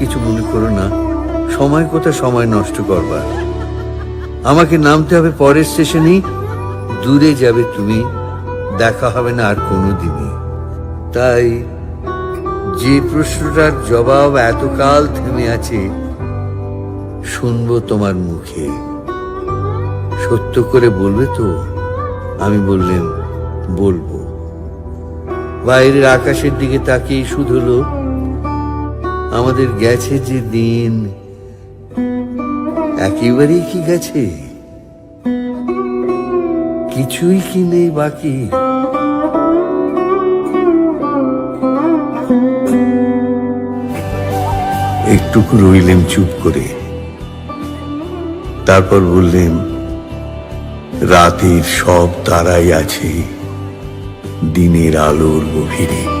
কিছু মনে করো না। সময় কোথা সময় নষ্ট করবার? আমাকে নামতে হবে পরের স্টেশনেই। দূরে যাবে তুমি, দেখা হবে না আর কোনো দিনই তাই যে প্রশ্নটার জবাব এতকাল থেমে আছে, শুনব তোমার মুখে। সত্য করে বলবে তো? আমি বললেন, বলব। বাইরের আকাশের দিকে তাকিয়ে শুধু হলো আমাদের গেছে যে দিন। একেবারেই কি গেছে? কিছুই কি নেই বাকি? একটুকু রইলেন চুপ করে। তারপর বললেন, রাতের সব তারাই আছে, দিনের আলোর গভীরে।